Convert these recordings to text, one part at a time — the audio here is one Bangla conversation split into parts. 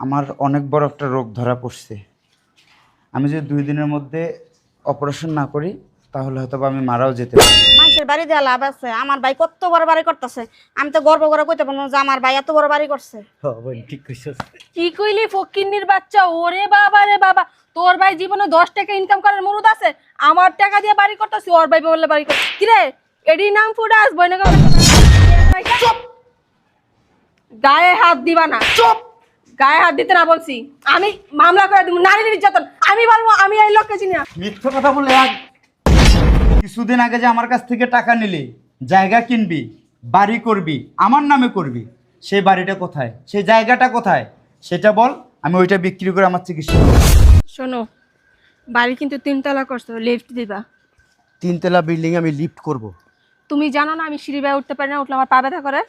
আমার অনেক বড় একটা রোগ ধরা পড়ছে। আমি যদি দুই দিনের মধ্যে অপারেশন না করি তাহলে হয়তো বা আমি মারাও যেতে পারি। মানুষের বাড়ি দেওয়া লাভ আছে। আমার ভাই কত বড় বাড়ি করতেছে। আমি তো গর্ব করে কইতে পারব না যে আমার ভাই এত বড় বাড়ি করছে। ঠিক কইছস। কি কইলি ফকিন্নির বাচ্চা? ওরে বাবা রে বাবা। তোর ভাই জীবনে দশ টাকা ইনকাম করার মুরুদ আছে। আমার টাকা দিয়ে বাড়ি করতেছি ওর ভাই বললে বাড়ি কর কিরে এডি নাম ফুডাস বইনে চুপ! গায়ে হাত দিবা না। চুপ! গায়ে হাত দিতে না বলছি। আমি মামলা করে দিব নারী নির্যাতন। আমি বলব আমি এই লোককে চিনি না। মিথ্যে কথা বলে এক কিছুদিন আগে যে আমার কাছ থেকে টাকা নিলি জায়গা কিনবি বাড়ি করবি আমার নামে করবি সেই বাড়িটা কোথায়? সেই জায়গাটা কোথায়? সেটা বল আমি ওইটা বিক্রি করে আমার চিকিৎসা শোনো বাড়ি কিন্তু তিনতলা করছ লিফট দিবা। তিনতলা বিল্ডিং আমি লিফট করব। তুমি জানো না আমি সিঁড়ি বেয়ে উঠতে পারি না উঠলে আমার পা ব্যথা করে?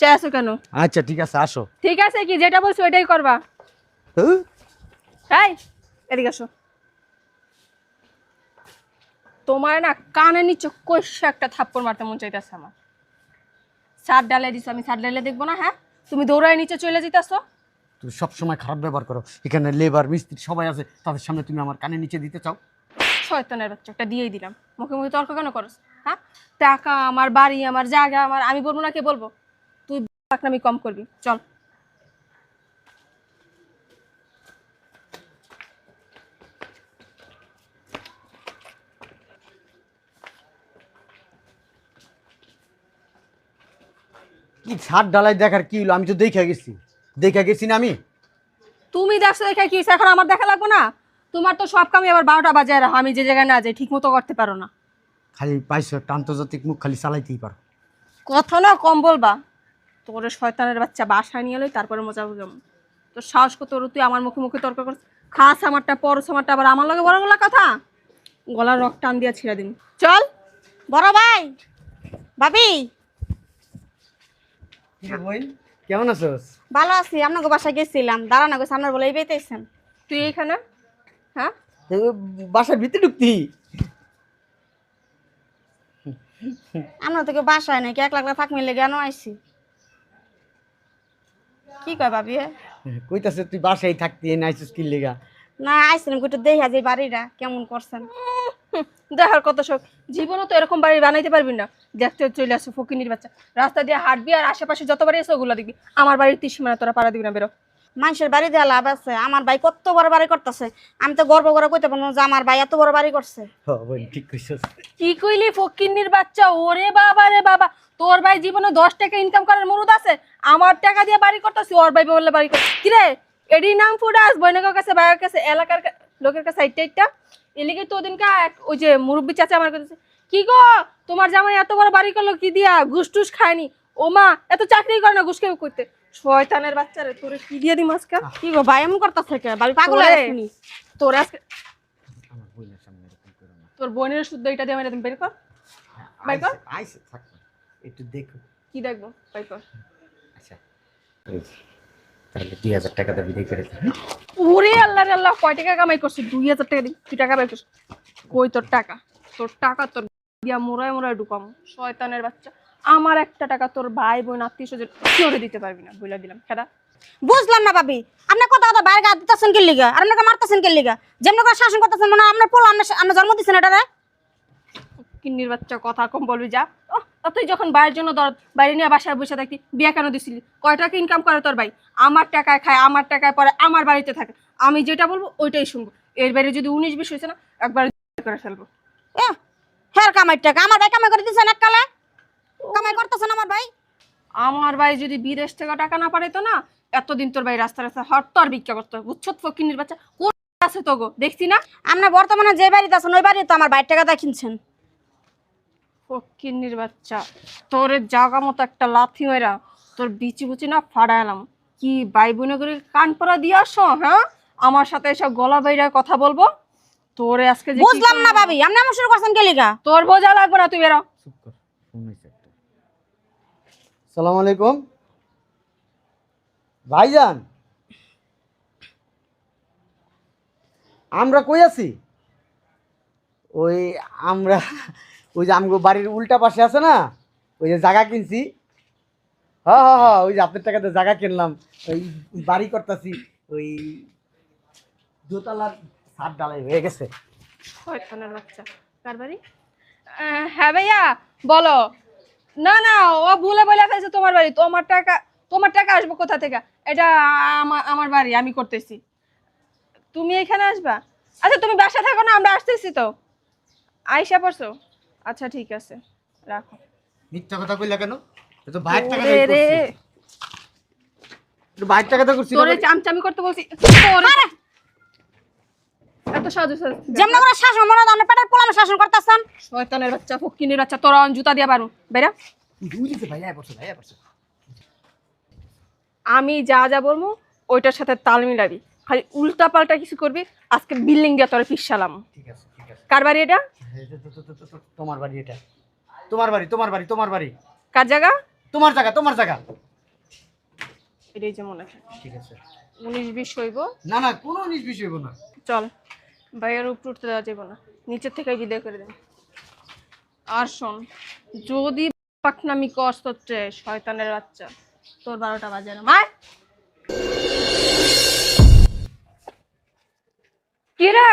চেয়েছো কেন? আচ্ছা ঠিক আছে আসো। ঠিক আছে কি যেটা বলছো ওইটাই করবা। হ্যাঁ? এই এদিকে আসো। তোমার না কানে নিচে কষে একটা থাপ্পড় মারতে মন চাইতেছে আমার। সাত ডালে দিছো আমি সাত ডালে দেখব না হ্যাঁ? তুমি দৌড়ায় নিচে চলে যেতেছো। তুমি সবসময় খারাপ ব্যবহার করো। এখানে লেবার মিস্ত্রি সবাই আছে তাদের সামনে তুমি আমার কানে নিচে দিতে চাও। শয়তানের বাচ্চা একটা দিয়েই দিলাম। মুখে মুখে তর্ক কেন করো হ্যাঁ? টাকা আমার বাড়ি আমার জায়গা আমার আমি বলব না কে বলব? আমি কম করবি। চল। কি ছাদ ডালাই দেখার কি হলো? আমি তো দেখে গেছি। দেখে গেছি না আমি? তুমি দেখছ দেখে কি হইছে, এখন আমার দেখা লাগবো না? তোমার তো সব কামই আবার বারোটা বাজায় রাখো আমি যে জায়গায় না যাই ঠিক মতো করতে পারো না। খালি পাইছো একটা আন্তর্জাতিক মুখ খালি চালাইতেই পারো। কথা না কম বলবা। তোর শয়তানের বাচ্চা বাসায় নিয়ে এলোই তারপরে মজা বুঝলাম তোর সাহস কত ওর তুই আমার মুখে মুখে তর্ক করছিস। খাস আমারটা পরস আমারটা আবার আমার লগে বড় বড় কথা? গলার রক টান দিয়া ছিঁড়ে দিন। চল বড় ভাই ভাবি। কেমন আছোস? ভালো আছি আপনাকে বাসায় গেছিলাম। দাঁড়ানো গেছে আপনার বলে বেতেছেন তুই এইখানে? হ্যাঁ? বাসার ভিতরে ঢুকতি? আমরা তোকে বাসায় নাকি এক লাখ থাক মিলে কেন আইছি। কি কয় ভাবি কইতাছে তুই বাসায় থাকতি এই নাইছিস কি লেগা? না আইছিলাম একটু দেখা যে বাড়িটা কেমন করছেন? দেখার কত শখ। জীবনও তো এরকম বাড়ি বানাইতে পারবি না। দেখতে চলে আসো ফকিনির বাচ্চা। রাস্তা দিয়ে হাঁটবি আর আশেপাশে যত বাড়ি আছে ওগুলো দেখবি। আমার বাড়ির তিরিশ মানে তোরা পাড়া দিবি না বেরো। মানুষের বাড়ি দেওয়া লাভ আছে। আমার ভাই কত বড় বাড়ি করতেছে। আমি তো গর্ব করে কইতে পারব যে আমার ভাই এত বড় বাড়ি করছে। ঠিক কইছস। কি কইলি ফকিন্নির বাচ্চা? ওরে বাবা রে বাবা। তোর ভাই জীবনে দশ টাকা ইনকাম করার মুরুদ আছে। আমার টাকা দিয়ে বাড়ি করতেছি ওর ভাই বললে বাড়ি কর কিরে এডি নাম ফুডাস বৈনকের কাছে ভাইয়ের কাছে এলাকার লোকের কাছে এইটা এইটা এলিগে তো ওদিনকা এক- ওই যে মুরব্বী চাচা আমার কাছে কি গো? তোমার জামাই এত বড় বাড়ি করল কি দিয়া? ঘুষ টুস খায়নি। ও মা এত চাকরি করে না ঘুষ কেউ করতে শয়তানের বাচ্চারে তোরে কি দিয়ে দিম আজকে? কি গো ভাই এমন করতেছে কে? পাগল তোরে- হয়ে আজকে করো তোর বোনের শুদ্ধ এটা দিয়ে আমি বের কর। বাই কর। আইসে- আইসে থাক। একটু দেখো। কি দেখব? বাই কর। আচ্ছা। তাহলে দুই হাজার টাকা দাবি দিয়ে করে ওরে আল্লাহ রে আল্লাহ কয় টাকা কামাই করছিস? দুই হাজার টাকা দিই তুই টাকা করছিস কই তোর টাকা? তোর টাকা তোর দিয়া মোড়ায় মোড়ায় ঢুকাম। শয়তানের বাচ্চা। আমার একটা টাকা তোর ভাই বোন আত্মীয় স্বজন কেউ দিতে পারবি না বলে দিলাম খেদা। বুঝলাম না ভাবি আপনি কথা কথা বাইরে গা দিতেছেন কে লিগা? আর আপনাকে মারতেছেন কে লিগা? যেমন করে শাসন করতেছেন মানে আপনার পোলা আপনার আপনার জন্ম দিচ্ছেন এটা রে কিন্নির বাচ্চা কথা কম বলবি যা। তুই যখন বাইরের জন্য দরদ বাইরে নিয়ে বাসায় বসে থাকতি বিয়ে কেন দিছিলি? কয় টাকা ইনকাম করে তোর ভাই? আমার টাকায় খায় আমার টাকায় পরে আমার বাড়িতে থাকে। আমি যেটা বলব ওইটাই শুনব। এর বাইরে যদি উনিশ বিশ হয়েছে না একবার করে ফেলব। হের কামাই টাকা। আমার ভাই কামাই করে দিচ্ছেন এক কালে কামাই করতেছেন আমার ভাই? আমার ভাই যদি বিদেশ থেকে টাকা না পারে তো না এতদিন তোর ভাই রাস্তা রাস্তা হরতর ভিক্ষা করতো। বুঝছ ফকিনির বাচ্চা কোন আছে তো গো দেখছি না? আপনার বর্তমানে যে বাড়িতে আছেন ওই বাড়ি তো আমার ভাই টাকা দিয়ে কিনছেন ফকিনির বাচ্চা তোর জাগা মতো একটা লাথি মেরা তোর বিচি বুচি না ফাড়াইলাম কি ভাই বোনে করে কান পরা দিয়ে আসো হ্যাঁ? আমার সাথে এসব গলা বাইরে কথা বলব? তোরে আজকে বুঝলাম না ভাবি আপনি আমার শুরু করছেন কে লিগা? তোর বোঝা লাগবে না তুই বেরো। চুপ কর সালাম আলাইকুম। ভাইজান, আমরা কই আছি? ওই আমরা, ওই যে আমগো বাড়ির উল্টা পাশে আছে না, ওই যে জায়গা কিনছি। হ হ্যাঁ হ্যাঁ ওই যে আপনার টাকাতে জায়গা কিনলাম, ওই বাড়ি করতেছি, ওই দোতলার সাত ডালাই হয়ে গেছে। হ্যাঁ ভাইয়া, বলো। না না ও ভুলে বলে ফেলছে তোমার বাড়ি। তোমার টাকা তোমার টাকা আসব কোথা থেকে? এটা আমার আমার বাড়ি আমি করতেছি। তুমি এখানে আসবা? আচ্ছা তুমি বাসা থাকো না আমরা আসতেছি তো। আইসা পড়ছো? আচ্ছা ঠিক আছে রাখো। মিথ্যা কথা কইলা কেন? এ তো বাইর টাকা ওরে রে। বাইর টাকা তো করছি। না তোরে চামচামি করতে বলছি। তোরে এত সাজু সাজু যেমন করে শাসন মনে হয় পেটের পোলামে শাসন করতেছেন শয়তানের বাচ্চা ফকিনের বাচ্চা তোরা জুতা দিয়া পারু বেরা বুঝেছে ভাইয়া পড়ছে ভাইয়া পড়ছে। আমি যা যা বলব ওইটার সাথে তাল মিলাবি। খালি উল্টা পাল্টা কিছু করবি আজকে বিল্ডিং দিয়ে তোরা পিসালাম ঠিক আছে ঠিক আছে। কার বাড়ি এটা? তোমার বাড়ি এটা। তোমার বাড়ি তোমার বাড়ি তোমার বাড়ি। কার জায়গা? তোমার জায়গা তোমার জায়গা। এটাই যে মনে ঠিক আছে। উনিশ বিশ হইব। না না কোনো জিনিস বিষয় হইব না। চল। বাইরের উপর উঠতে দেওয়া যাবে না। নিচের থেকে বিদায় করে দেন। আর শোন, যদি পাকনামি কষ্ট হচ্ছে শয়তানের বাচ্চা, তোর বারোটা বাজে না। মার! কি রে?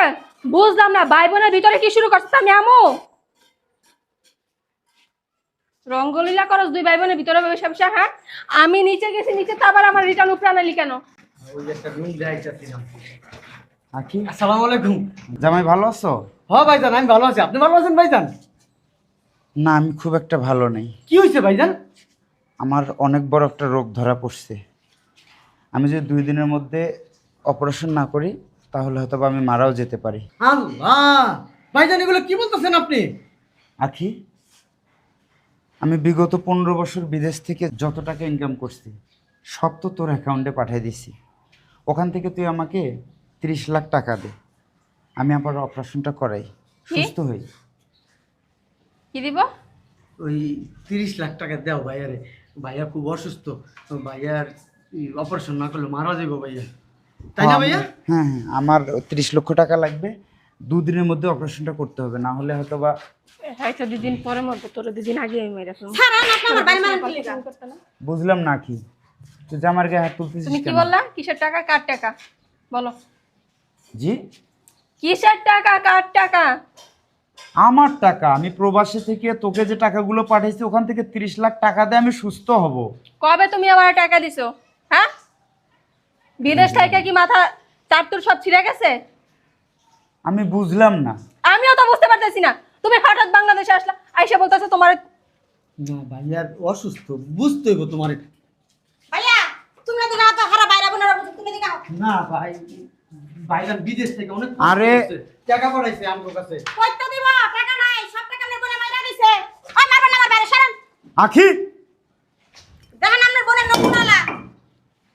বুঝলাম না ভাই বোনের ভিতরে কি শুরু করছিস? আমি রঙ্গলীলা করস দুই ভাই বোনের ভিতরে বসে বসে হ্যাঁ? আমি নিচে গেছি, নিচে তো আবার আমার রিটার্ন উপরে আনালি কেন? ওই একটা রুম যাইতেছিলাম আখি? আসসালামু আলাইকুম। জামাই ভালো আছো? হ্যাঁ ভাইজান আমি ভালো আছি। আপনি ভালো আছেন ভাইজান? না আমি খুব একটা ভালো নেই। কি হয়েছে ভাইজান? আমার অনেক বড় একটা রোগ ধরা পড়ছে। আমি যদি দুই দিনের মধ্যে অপারেশন না করি তাহলে হয়তো বা আমি মারাও যেতে পারি। আল্লাহ! ভাইজান এগুলো কি বলতেছেন আপনি? আখি আমি বিগত পনেরো বছর বিদেশ থেকে যত টাকা ইনকাম করছি সব তো তোর অ্যাকাউন্টে পাঠিয়ে দিছি। ওখান থেকে তুই আমাকে তিরিশ লাখ টাকা দে। আমি আবার অপারেশনটা করাই। সুস্থ হই। কি দিব? ওই তিরিশ লাখ টাকা দাও ভাইয়ারে। ভাইয়া খুব অসুস্থ। তো ভাইয়ার অপারেশন না করলে মারা যাব ভাইয়া। তাই না ভাইয়া? হ্যাঁ হ্যাঁ আমার তিরিশ লক্ষ টাকা লাগবে। দুদিনের মধ্যে অপারেশনটা করতে হবে। না হলে হয়তো বা হয়তো দুদিন পরে মরবো তোর দুদিন আগে আমি মেরে ফেলব? বুঝলাম না কি। তুই যে আমার গায়ে হাত তুলতেছিস তুমি কি? বললা? কিসের টাকা? কার টাকা? বলো। জি? কিসের টাকা? কার টাকা? আমার টাকা। আমি প্রবাসী থেকে তোকে যে টাকাগুলো পাঠিয়েছি ওখান থেকে তিরিশ লাখ টাকা দিয়ে আমি সুস্থ হব। কবে তুমি আমার টাকা দিছো? হ্যাঁ? বিদেশ থেকে কি মাথা চারতুর সব ছিঁড়ে গেছে? আমি বুঝলাম না। আমিও তো বুঝতে পারতেছি না। তুমি হঠাৎ বাংলাদেশে আসলা আইসা বলতেছো তোমার না ভাইয়ার অসুস্থ। বুঝতে হইব তোমার। ভাইয়া তুমি এদিকে হারা বাইরে বোনের তুমি এদিকে না ভাই ভাইজান বিদেশ থেকে অনেক আরে- টাকা পাঠাইছে আমার কাছে। কইতে দিব টাকা নাই সব টাকা মাইরা দিছে। ওই মারবেন না আমার বাইরে সরেন। আখি! দেখেন আপনার বোনের নমুনালা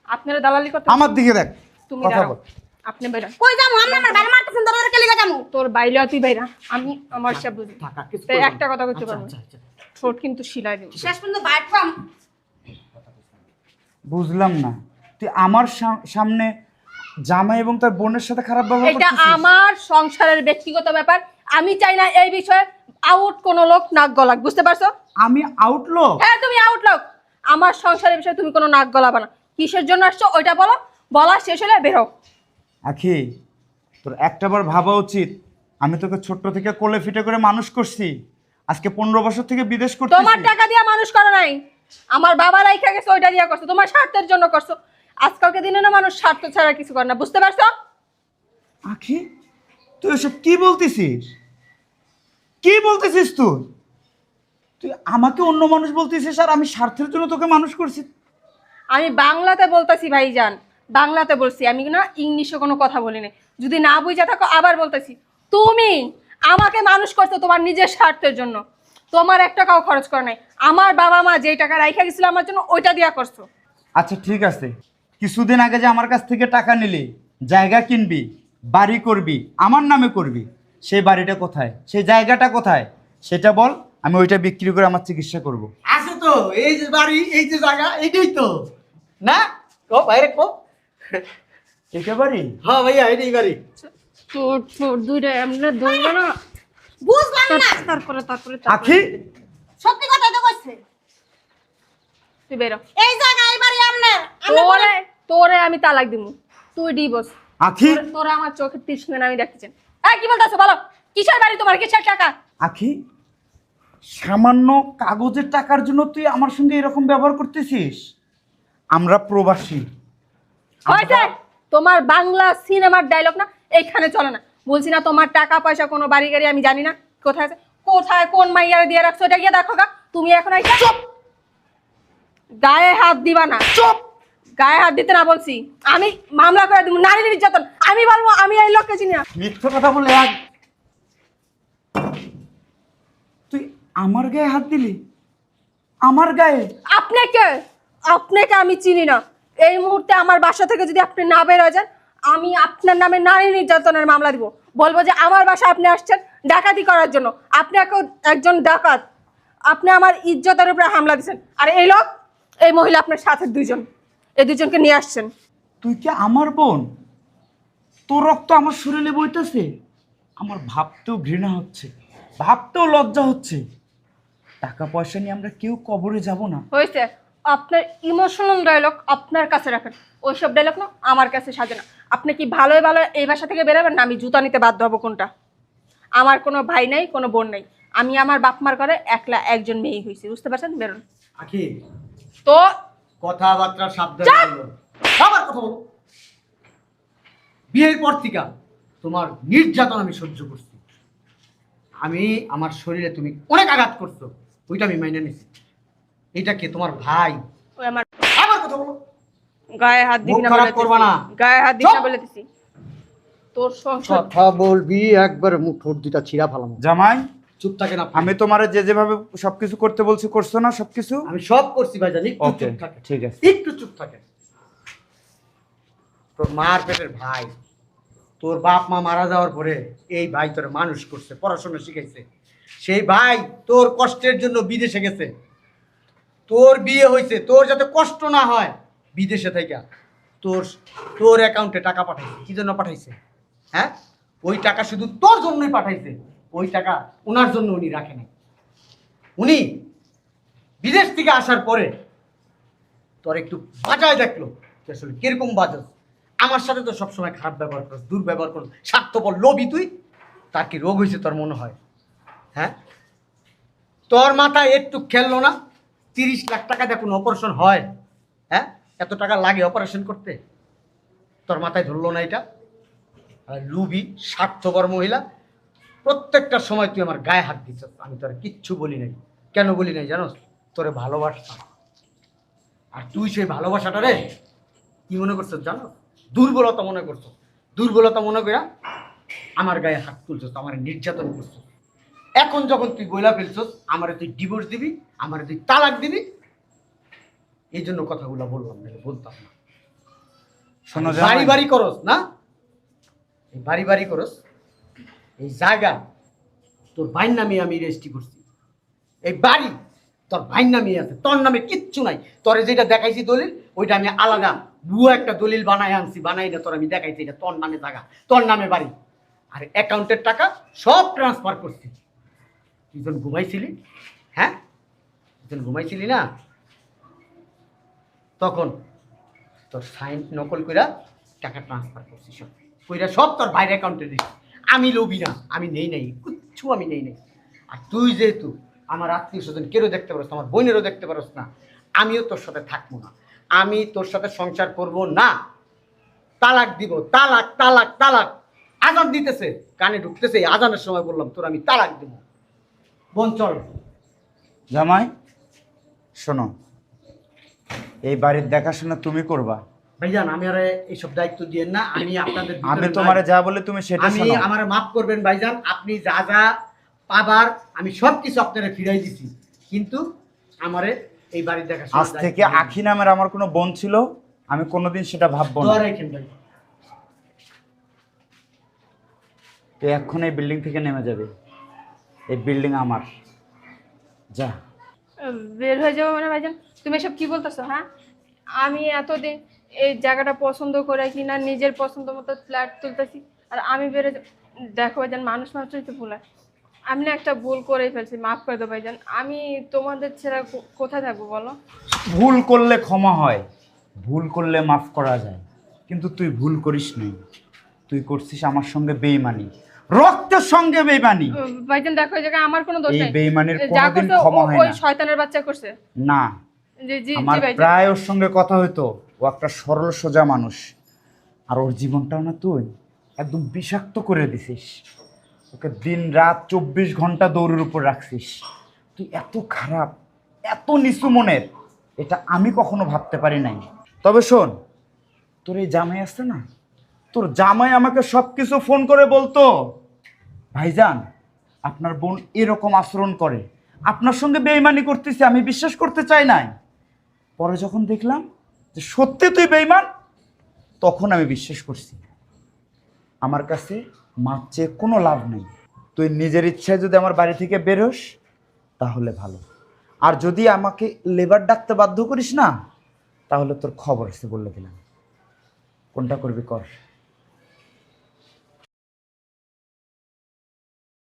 আপনারা দালালি করতে আমার দিকে দেখ। তুমি কথা বল। আপনি বাইরা কই যামু আপনি আমার বাইরে মারতেছেন যামু তোর বাইরে তুই বাইরা আমি আমার সব বুঝি। টাকা কিছু তাই একটা কথা বলতে আচ্ছা, পারব আচ্ছা, আচ্ছা। কিন্তু শিলাই দিব। শেষ পর্যন্ত বাইর বুঝলাম না। তুই আমার সামনে জামাই এবং তার বোনের সাথে খারাপ ব্যবহার এটা আমার সংসারের ব্যক্তিগত ব্যাপার। আমি চাই না এই বিষয়ে আউট কোন লোক নাক গলাক বুঝতে পারছ? আমি আউটলক হ্যাঁ তুমি আউট লোক। আমার সংসারের বিষয়ে তুমি কোনো নাক গলাবা না। কিসের জন্য আসছো? ওইটা বলো। বলা শেষ হলে বেরো আখি তোর একটা একটাবার ভাবা উচিত। আমি তোকে ছোট্ট থেকে কোলে ফিটে করে মানুষ করছি। আজকে পনেরো বছর থেকে বিদেশ করছি তোমার টাকা দিয়ে মানুষ করা নাই। আমার বাবা রাইখা গেছে ওইটা দিয়ে করছ। তোমার স্বার্থের জন্য করছ। আজকালকে দিনে না মানুষ স্বার্থ ছাড়া কিছু করে না বুঝতে পারছ? আখি তুই এসব কি বলতেছিস? কি বলতেছিস তুই? তুই আমাকে অন্য মানুষ বলতেছিস আর আমি স্বার্থের জন্য তোকে মানুষ করছি। আমি বাংলাতে বলতেছি ভাইজান বাংলাতে বলছি। আমি না ইংলিশে কোনো কথা বলি নাই যদি না বুঝে থাকো আবার বলতেছি। তুমি আমাকে মানুষ করছ তোমার নিজের স্বার্থের জন্য। তোমার এক টাকাও খরচ করে নাই। আমার বাবা মা যেই টাকা রাইখা গেছিল আমার জন্য ওইটা দেওয়া করছ। আচ্ছা ঠিক আছে। কিছুদিন আগে যে আমার কাছ থেকে টাকা নিলি জায়গা কিনবি বাড়ি করবি আমার নামে করবি সেই বাড়িটা কোথায়? সেই জায়গাটা কোথায়? সেটা বল আমি ওইটা বিক্রি করে আমার চিকিৎসা করব। আছে তো এই যে বাড়ি এই যে জায়গা এইটাই তো। না কো বাইরে কো। এটা বাড়ি? হ্যাঁ ভাইয়া এটাই বাড়ি। তোর তোর দুইটা আমরা ধরবো না। বুঝলাম না। তারপরে তারপরে আখি? সত্যি কথা তো কইছে। তুই বেরো। এই জায়গা এই বাড়ি তোরে তোরে আমি তালাক দিমু। তুই ডিভোর্স আখি? তোরা আমার চোখের সঙ্গে আমি দেখতেছেন এই কি বলতেছো বলো? কিসের বাড়ি তোমার? কিসের টাকা? আখি সামান্য কাগজের টাকার জন্য তুই আমার সঙ্গে এরকম ব্যবহার করতেছিস? আমরা প্রবাসী। হয়েছে? তোমার বাংলা সিনেমার ডায়লগ না এইখানে চলে না। বলছি না তোমার টাকা পয়সা কোনো বাড়ি গাড়ি আমি জানি না। কোথায় আছে? কোথায় কোন মাইয়ারে দিয়ে রাখছো? এটা গিয়ে দেখো গা। তুমি এখন চুপ! গায়ে হাত দিবা না। চুপ! গায়ে হাত দিতে না বলছি। আমি মামলা করে দিব নারী নির্যাতন। আমি বলব আমি এই লোককে চিনি না। মিথ্যা কথা বলে তুই আমার গায়ে হাত দিলি? আমার গায়ে? আপনাকে আপনাকে আমি চিনি না। এই মুহূর্তে আমার বাসা থেকে যদি আপনি না বের হয়ে যান আমি আপনার নামে নারী নির্যাতনের মামলা দিব। বলব যে আমার বাসা আপনি আসছেন ডাকাতি করার জন্য। আপনি এক- একজন ডাকাত। আপনি আমার ইজ্জতের উপরে হামলা দিচ্ছেন আর এই লোক এই মহিলা আপনার সাথে দুইজন। এই দুজনকে নিয়ে আসছেন। তুই কি আমার বোন? তোর রক্ত আমার শরীরে বইতেছে। আমার ভাবতেও ঘৃণা হচ্ছে ভাবতেও লজ্জা হচ্ছে। টাকা পয়সা নিয়ে আমরা কেউ কবরে যাব না। হয়েছে। আপনার ইমোশনাল ডায়লগ আপনার কাছে রাখেন। ওইসব ডায়লগ না আমার কাছে সাজে না। আপনি কি ভালোই ভালো এই বাসা থেকে বেরোবেন না? আমি জুতা নিতে বাধ্য হব কোনটা? আমার কোনো ভাই নাই কোনো বোন নাই। আমি আমার বাপ মার ঘরে একলা একজন মেয়ে হয়েছি। বুঝতে পারছেন? বেরোন। তো কথাবার্তা সাবধানে বলো। আবার কথা বলো। বিয়ের পর থেকে তোমার নির্যাতন আমি সহ্য করছি। আমি আমার শরীরে তুমি অনেক আঘাত করছ ওইটা আমি মাইনে নিছি। এটা কে? তোমার ভাই। ওই আমার আবার কথা বলো। গায়ে হাত দিবি না বলে করবা না। গায়ে হাত দিবি না বলে দিছি তোর সংসার কথা বলবি একবার মুখ ঠোঁট দুটা ছিঁড়া ফেলাম। জামাই চুপ থাকে না আমি তোমার যে যেভাবে সবকিছু করতে বলছি করছ না সবকিছু? আমি সব করছি ভাই জানি একটু ওকে চুপ থাকে ঠিক আছে। একটু চুপ থাকে তোর মার পেটের ভাই তোর বাপ মা মারা যাওয়ার পরে এই ভাই তোর মানুষ করছে পড়াশোনা শিখাইছে। সেই ভাই তোর কষ্টের জন্য বিদেশে গেছে। তোর বিয়ে হয়েছে তোর যাতে কষ্ট না হয় বিদেশে থেকে তোর তোর অ্যাকাউন্টে টাকা পাঠাইছে কি জন্য পাঠাইছে? হ্যাঁ? ওই টাকা শুধু তোর জন্যই পাঠাইছে। ওই টাকা ওনার জন্য উনি রাখেন উনি বিদেশ থেকে আসার পরে তোর একটু বাজায় দেখল আসলে কীরকম বাজাস আমার সাথে তো সবসময় খারাপ ব্যবহার করস, দুর্ব্যবহার করস, স্বার্থপর লোভী তুই, তার কি রোগ হয়েছে তোর মনে হয়? হ্যাঁ? তোর মাথায় একটু খেললো না? তিরিশ লাখ টাকা দিয়ে কোনো অপারেশন হয়? হ্যাঁ? এত টাকা লাগে অপারেশন করতে? তোর মাথায় ধরলো না এটা? লুবি স্বার্থপর মহিলা প্রত্যেকটা সময় তুই আমার গায়ে হাত দিচ্ছ আমি তোর কিচ্ছু বলি নাই। কেন বলি নাই জানোস? তোরে ভালোবাসতাম। আর তুই সেই ভালোবাসাটা রে কি মনে করছ জানো দুর্বলতা মনে করছ দুর্বলতা মনে করে আমার গায়ে হাত তুলছস আমার নির্যাতন করছ এখন যখন তুই বইলা ফেলছস আমার তুই ডিভোর্স দিবি আমার তুই তালাক দিবি এই জন্য কথাগুলো বললাম না বলতাম না। শোনো বাড়ি বাড়ি করস না? বাড়ি বাড়ি করস এই জায়গা তোর ভাইয়ের নামে আমি রেজিস্ট্রি করছি। এই বাড়ি তোর ভাইয়ের নামে আছে, তোর নামে কিচ্ছু নাই। তোরে যেটা দেখাইছি দলিল, ওইটা আমি আলাদা। বুয়া একটা দলিল বানায় আনছি, বানাই না, তোর আমি দেখাইছি এটা তোর নামে জায়গা, তোর নামে বাড়ি। আর অ্যাকাউন্টের টাকা সব ট্রান্সফার করছি। যখন ঘুমাইছিলি হ্যাঁ? যখন ঘুমাইছিলি না, তখন তোর সাইন নকল কইরা টাকা ট্রান্সফার করছি সব। কইরা সব তোর বাইরে অ্যাকাউন্টে দিচ্ছি আমি লোবি না, আমি নেই নাই, কিচ্ছু আমি নেই নাই। আর তুই যেহেতু আমার আত্মীয় স্বজন কেউ দেখতে পারস আমার বোনেরও দেখতে পারস না, আমিও তোর সাথে থাকব না। আমি তোর সাথে সংসার করব না। তালাক দিব, তালাক তালাক তালাক। আজান দিতেছে, কানে ঢুকতেছে আজানের সময় বললাম, তোর আমি তালাক দিব। বোন, চল। জামাই, শোনো, এই বাড়ির দেখাশোনা তুমি করবা ভাইজান আমি আর এইসব দায়িত্ব দিয়ে না আমি আপনাদের আমি তোমারে যা বলে তুমি সেটা আমি আমার মাফ করবেন ভাইজান আপনি যা যা পাবার আমি সব কিছু আপনারা ফিরাই দিছি। কিন্তু আমারে এই বাড়ির দেখা আজ থেকে আখি নামের আমার কোনো বোন ছিল আমি কোনোদিন সেটা ভাববো না। রাখেন ভাই। তুই এখন এই বিল্ডিং থেকে নেমে যাবে। এই বিল্ডিং আমার। যা। বের হয়ে যাব মানে ভাইজান তুমি এসব কি বলতেছো হ্যাঁ? আমি এতদিন এই জায়গাটা পছন্দ করে কিনা নিজের পছন্দ মতো ফ্ল্যাট তুলতেছি। আর আমি বেরো দেখো ভাইজান মানুষ মাত্রই তো ভুল হয় আমি না একটা ভুল করেই ফেলছি মাফ করে দেবো ভাইজান। আমি তোমাদের ছেড়ে কোথায় থাকব বলো? ভুল করলে ক্ষমা হয় ভুল করলে মাফ করা যায়। কিন্তু তুই ভুল করিস নাই। তুই করছিস আমার সঙ্গে বেইমানি। রক্তের সঙ্গে বেইমানি। ভাইজান দেখো এই জায়গায় আমার কোনো দোষ এই নেই। বেইমানির যা কোনোদিন করছে ক্ষমা হয় ওই না। শয়তানের বাচ্চা করছে। না। জি জি আমার জি ভাইজান। প্রায় ওর সঙ্গে কথা হইতো। ও একটা সরল, সোজা মানুষ। আর ওর জীবনটাও না তুই। একদম বিষাক্ত করে দিছিস। ওকে দিন রাত চব্বিশ ঘণ্টা দৌড়ের উপর রাখছিস। তুই এত খারাপ, এত নিচু মনের, এটা আমি কখনো ভাবতে পারি নাই। তবে শোন, তোর এই জামাই আসছে না? তোর জামাই আমাকে সব কিছু ফোন করে বলতো, ভাইজান, আপনার বোন এরকম আচরণ করে। আপনার সঙ্গে বেইমানি করতেছে, আমি বিশ্বাস করতে চাই নাই। পরে যখন দেখলাম যে সত্যি তুই বেইমান তখন আমি বিশ্বাস করছি। আমার কাছে মাপ চেয়ে কোনো লাভ নেই। তুই নিজের ইচ্ছায় যদি আমার বাড়ি থেকে বেরোস তাহলে ভালো। আর যদি আমাকে লেবার ডাকতে বাধ্য করিস না, তাহলে তোর খবর আছে বলে দিলাম। কোনটা করবি কর।